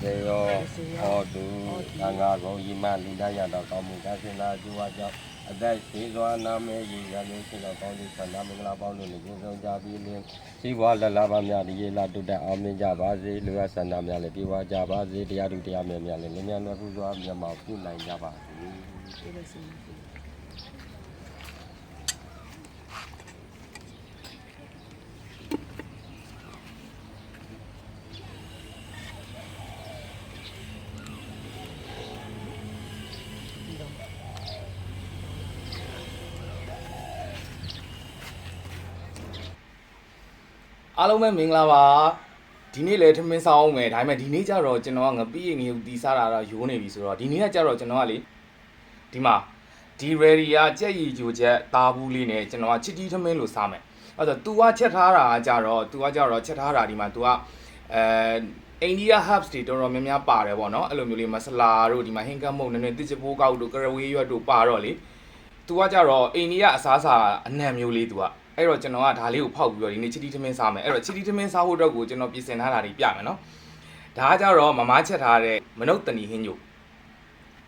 စေယောဟောတုသံဃာကုံဤမလူဒရတော်ကောင်းမှုကသင်္သာကျူဝါကြောင့်အသက်ရှိစွာနာမေယူရလို့ရှိတော်ကောင်းသည့်ဆန္ဒမင်္ဂလာပေါင်းတို့နှင့်ပြည့်စုံကြပြီးလင်းစီးပွားလက်လာပါများဒီရေလာတုတ္တအောင်မြင်ကြပါစေလူရဆန္ဒများလည်းပြေဝကြပါစေတရားသူတရားမြတ်များလည်းလင်းမြန်တော်ဖူးစွာမြတ်မောပြုနိုင်ကြပါစေ အားလုံးပဲမင်္ဂလာပါဒီနေ့လည်းထမင်းစားအောင်မယ်ဒါပေမဲ့ဒီနေ့ကျတော့ကျွန်တော်ကငပိရငရုတ်တီးစားတာတော့ရိုးနေပြီဆိုတော့ဒီနေ့ကကျတော့ကျွန်တော်ကလေဒီမှာဒီ ready ကကြက်ရည်ကြိုချက်သားဘူးလေးနဲ့ကျွန်တော်ကချစ်တီးထမင်းလို့စားမယ်အဲ့တော့ तू ကချက်ထားတာကကြတော့ तू ကကြတော့ချက်ထားတာဒီမှာ तू ကအဲအိန္ဒိယ herbs တွေတော်တော်များများပါတယ်ပေါ့နော်အဲ့လိုမျိုးလေးမဆလာတို့ဒီမှာဟင်းကမုတ်နည်းနည်းတစ်ချပိုးကောက်တို့ကရဝေးရွက်တို့ပါတော့လေ तू ကကြတော့အိန္ဒိယအစားအစာအနံ့မျိုးလေး तू က အဲ့တော့ကျွန်တော်ကဒါလေးကိုဖောက်ပြီးတော့ဒီနေ့ချီတီထမင်းစားမယ်အဲ့တော့ချီတီထမင်းစားဖို့အတွက်ကိုကျွန်တော်ပြင်ဆင်ထားတာတွေပြမယ်နော်ဒါကကြတော့မမချက်ထားတဲ့မနုဿတဏီဟင်းညို့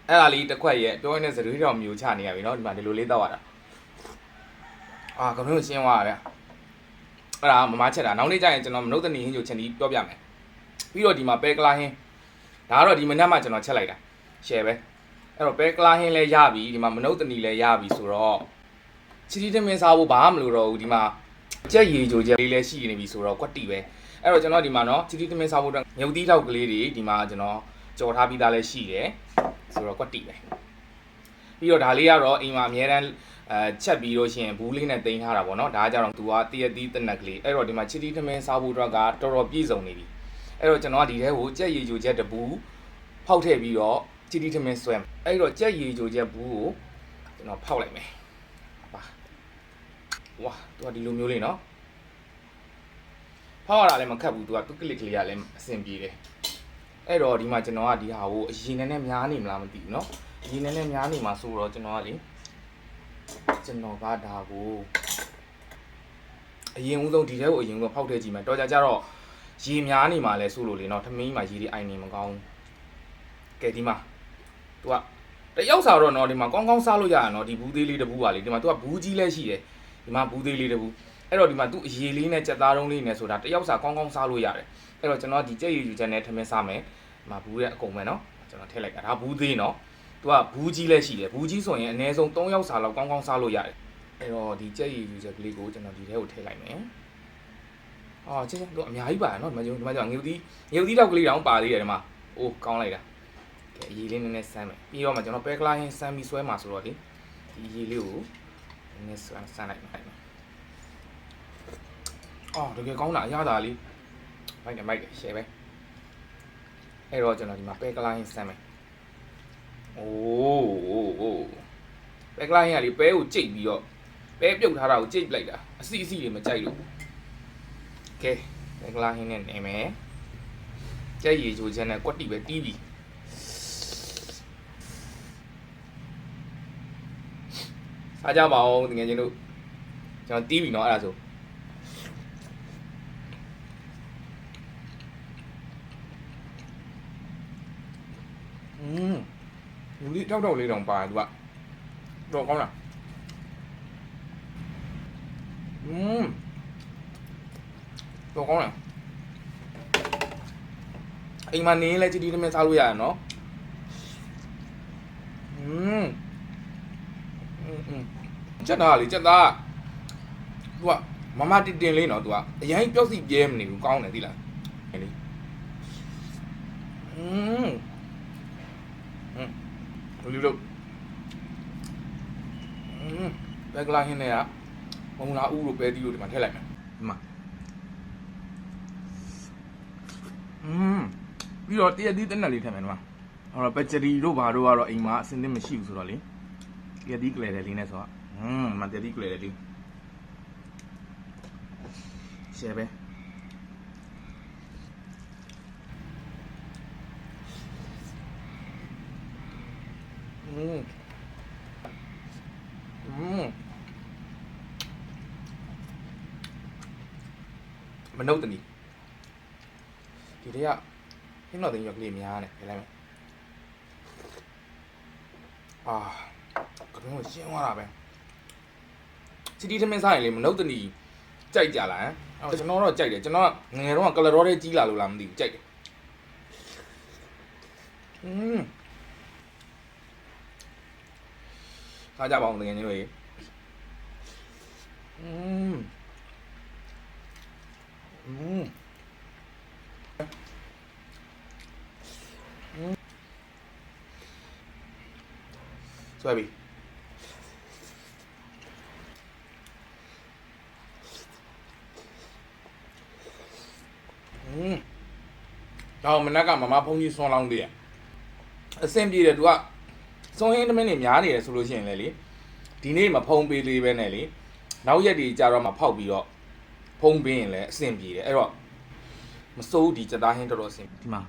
အဲ့ဒါလေးတစ်ခွက်ရဲ့ပြောရင်းနဲ့ဇရွေးတော်မျိုးချနေရပြီနော်ဒီမှာဒီလိုလေးတောက်ရတာအာကရုံးရှင်းသွားရဗျအဲ့ဒါမမချက်တာနောက်နေ့ကျရင်ကျွန်တော်မနုဿတဏီဟင်းညို့ချက်ပြီးပြောပြမယ်ပြီးတော့ဒီမှာပဲကလာဟင်းဒါကတော့ဒီမနက်မှကျွန်တော်ချက်လိုက်တာ share ပဲအဲ့တော့ပဲကလာဟင်းလည်းရပြီဒီမှာမနုဿတဏီလည်းရပြီဆိုတော့ ချီတီတမင်းစားဖို့ဘာမှမလိုတော့ဘူးဒီမှာကြက်ရည်ကြိုချက်လေးလည်းရှိနေပြီဆိုတော့ကွက်တီပဲအဲ့တော့ကျွန်တော်ဒီမှာနော်ချီတီတမင်းစားဖို့အတွက်မြုပ်သီးထောက်ကလေးတွေဒီမှာကျွန်တော်ကြော်ထားပြီးသားလည်းရှိတယ်ဆိုတော့ကွက်တီပဲပြီးတော့ဒါလေးကတော့အိမ်မှာအများတန်းအဲချက်ပြီးလို့ရှိရင်ဘူးလေးနဲ့တင်ထားတာပေါ့နော်ဒါကကြတော့သူကတရက်သီးတနက်ကလေးအဲ့တော့ဒီမှာချီတီတမင်းစားဖို့အတွက်ကတော်တော်ပြည့်စုံနေပြီအဲ့တော့ကျွန်တော်ကဒီထဲကိုကြက်ရည်ကြိုချက်တပူဖောက်ထည့်ပြီးတော့ချီတီတမင်းဆွဲမယ်အဲ့တော့ကြက်ရည်ကြိုချက်ဘူးကိုကျွန်တော်ဖောက်လိုက်မယ် ဝါသူကဒီလိုမျိုးလေးနော်ဖောက်ရတာလည်းမခက်ဘူးသူကသူ့ click ကလေးကလည်းအဆင်ပြေတယ်အဲ့တော့ဒီမှာကျွန်တော်ကဒီဟာကိုအရင်နဲ့နဲ့များနေမလားမသိဘူးနော်အရင်နဲ့နဲ့များနေမှာဆိုတော့ကျွန်တော်ကလေကျွန်တော်ကဒါကိုအရင်ဦးဆုံးဒီထဲကိုအရင်ဦးဖောက်ထည့်ကြည့်မယ်တော်ကြကြတော့ရေများနေမှာလဲဆိုလို့လေနော်ထမင်းမှာရေတွေအိုင်နေမကောင်းကဲဒီမှာသူကတယောက်စားတော့နော်ဒီမှာကောင်းကောင်းစားလို့ရရနော်ဒီဘူးသေးလေးတစ်ဘူးပါလေဒီမှာသူကဘူးကြီးလည်းရှိတယ် ဒီမှာဘူးသေးလေးတဘူးအဲ့တော့ဒီမှာသူ့အရေးလေးနဲ့ကြက်သားတုံးလေးနဲ့ဆိုတာတယောက်စာကောင်းကောင်းစားလို့ရတယ်အဲ့တော့ကျွန်တော်ဒီကြက်ရည်ယူချက်နဲ့ထမင်းစားမယ်ဒီမှာဘူးရဲ့အကုန်ပဲနော်ကျွန်တော်ထည့်လိုက်တာဒါဘူးသေးနော်သူကဘူးကြီးလည်းရှိတယ်ဘူးကြီးဆိုရင်အနည်းဆုံး3ယောက်စာလောက်ကောင်းကောင်းစားလို့ရတယ်အဲ့တော့ဒီကြက်ရည်ယူချက်ကလေးကိုကျွန်တော်ဒီထဲကိုထည့်လိုက်မယ်အော်ချက်ချက်တို့အများကြီးပါနော်ဒီမှာကျွန်တော်ဒီမှာကျွန်တော်ငရုတ်သီးငရုတ်သီးတော့ကလေးတောင်ပါသေးတယ်ဒီမှာအိုးကောင်းလိုက်တာကဲအရေးလေးနည်းနည်းစမ်းမယ်ပြီးတော့မှကျွန်တော်ပဲကလာဟင်းစမ်းပြီးဆွဲမှာဆိုတော့လေဒီအရေးလေးကို နည်းနည်းဆန်းဆန်းလိုက်မယ်အော်တကယ်ကောင်းတာအရသာလေးမိုက်တယ်မိုက်တယ်ရှယ်ပဲအဲ့တော့ကျွန်တော်ဒီမှာပဲကလိုင်းဆန်းမယ်အိုးအိုးအိုးပဲကလိုင်းကလေပဲကိုကြိတ်ပြီးတော့ပဲပြုတ်ထားတာကိုကြိတ်လိုက်တာအစီအစီတွေမကြိုက်လို့ကဲပဲကလိုင်းနဲ့နေမယ်ကြက်ရည်ချိုချက်နဲ့ကွက်တီပဲတီးပြီ စားကြပါအောင်တကယ်ချင်းတို့ကျွန်တော်တီးပြီเนาะအဲ့ဒါဆိုอืมလူလေးတောက်တောက်လေးတောင်ပါတယ်သူကတော့ကောင်းလားอืมတော့ကောင်းလားအိမ်မှာနေလဲကြည်ဒီတမင်စားလို့ရရနော်อืม อืมอืมချက်သားလေချက်သားသူကမမတင်တင်လေးနော်သူကအရင်ပျောက်စီပြဲမနေဘူးကောင်းတယ်သိလားလေอืมอืมလူလူอืมဘက်ကလာဟင်းနဲ့ကမုံလာဥတို့ပဲတီးတို့ဒီမှာထည့်လိုက်မယ်ဒီမှာอืมပြီးတော့တရက်သီးတက်နက်လေးထည့်မယ်ဒီမှာအဲ့တော့ပက်ချရီတို့ဘာတို့ကတော့အိမ်မှာအစင်းသင်းမရှိဘူးဆိုတော့လေ Tiada di kelai dah lina soal. Hmm, mantap di kelai dah lina. Siapa? Hmm. Hmm. မနှုတ်တနီဒီတည်းကဟင်းတော်တင်ရောက်ကလေးများတယ်ခဲလိုက်မယ်အာ ကတွင်းကိုရှင်းသွားတာပဲစီတီသမင်းစားရင်လေမနှုတ်တနီကြိုက်ကြလားဟမ်အဲ့ကျွန်တော်တော့ကြိုက်တယ်ကျွန်တော်ငငယ်တော့ကလရောတဲ့ကြီးလာလို့လားမသိဘူးကြိုက်တယ်อืมခါကြပါအောင်တကယ်ကြီးတွေอืมอืม ဆွဲပြီ တော့မနက်ကမမဖုန်းကြီးဆွန်လောင်းသေးရအဆင်ပြေတယ်သူကစွန်ဟင်းသမင်းနေများနေတယ်ဆိုလို့ရှိရင်လေလေဒီနေ့မဖုန်းပေးသေးပဲနဲ့လေနောက်ရက်ဒီကြာတော့မှဖောက်ပြီးတော့ဖုန်းပေးရင်လည်းအဆင်ပြေတယ်အဲ့တော့မစိုးဘူးဒီစက်သားဟင်းတော်တော်အဆင်ဒီမှာ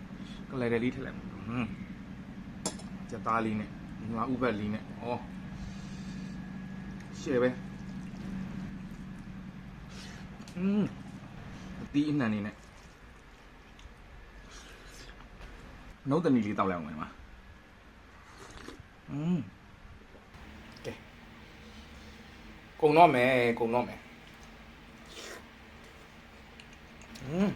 ကလေးတယ်လေးထည့်လိုက်ဟွန်းစက်သားလေးနဲ့ဒီမှာဥပတ်လေးနဲ့ဩရှယ်ပဲอืมအတီးအနှံနေနဲ့ နှုတ်တနီလေးတောက်လိုက်အောင်မယ်ဒီမှာอืมကဲကုံတော့မယ်ကုံတော့မယ်อืม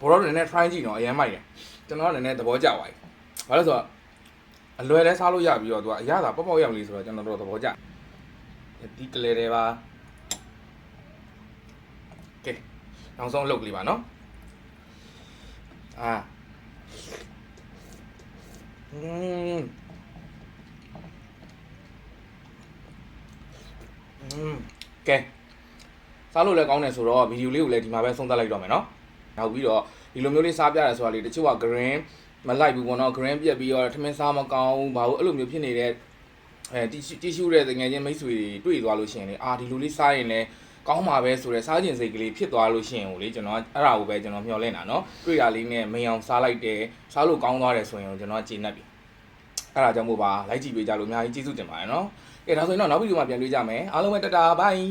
ဘောတော့နည်းနည်း try ကြည့်တော့အရင်မိုက်တယ်ကျွန်တော်ကနည်းနည်းသဘောကျသွားပြီဘာလို့လဲဆိုတော့ အလွယ်လဲစားလို့ရပြီးတော့သူကအရသာပေါ့ပေါ့ရောက်လေးဆိုတော့ကျွန်တော်တို့သဘောကျဒီကလေးတွေပါကဲနောက်ဆုံးအလုပ်ကလေးပါနော် အာอืมอืมကဲစားလို့လည်းကောင်းတယ်ဆိုတော့ဗီဒီယိုလေးကိုလည်းဒီမှာပဲဆုံးသတ်လိုက်တော့မယ်နော်နောက်ပြီးတော့ဒီလိုမျိုးလေးစားပြရတယ်ဆိုတာလေတချို့က green မလိုက်ဘူးပေါ့နော် green ပြက်ပြီးတော့ထမင်းစားမကောင်းဘူးဘာလို့အဲ့လိုမျိုးဖြစ်နေတဲ့အဲတီရှူတီရှူတဲ့တငယ်ချင်းမိတ်ဆွေတွေတွေ့သွားလို့ရှိရင်လေအာဒီလိုလေးစားရင်လည်း ကောင်းမှာပဲဆိုတော့စားကျင်စိတ်ကလေးဖြစ်သွားလို့ရှိရင်ဟိုလေကျွန်တော်အဲ့ဒါကိုပဲကျွန်တော်မျှော်လင့်တာနော်တွေ့တာလေးနဲ့မင်အောင်စားလိုက်တယ်စားလို့ကောင်းသွားတယ်ဆိုရင်ကျွန်တော်ကျေနပ်ပြီအဲ့ဒါကြောင့်မို့ပါလိုက်ကြည့်ပေးကြလို့အများကြီးကျေးဇူးတင်ပါတယ်နော်ကဲဒါဆိုရင်တော့နောက်ဗီဒီယိုမှာပြန်တွေ့ကြမယ်အားလုံးပဲတတာဘိုင်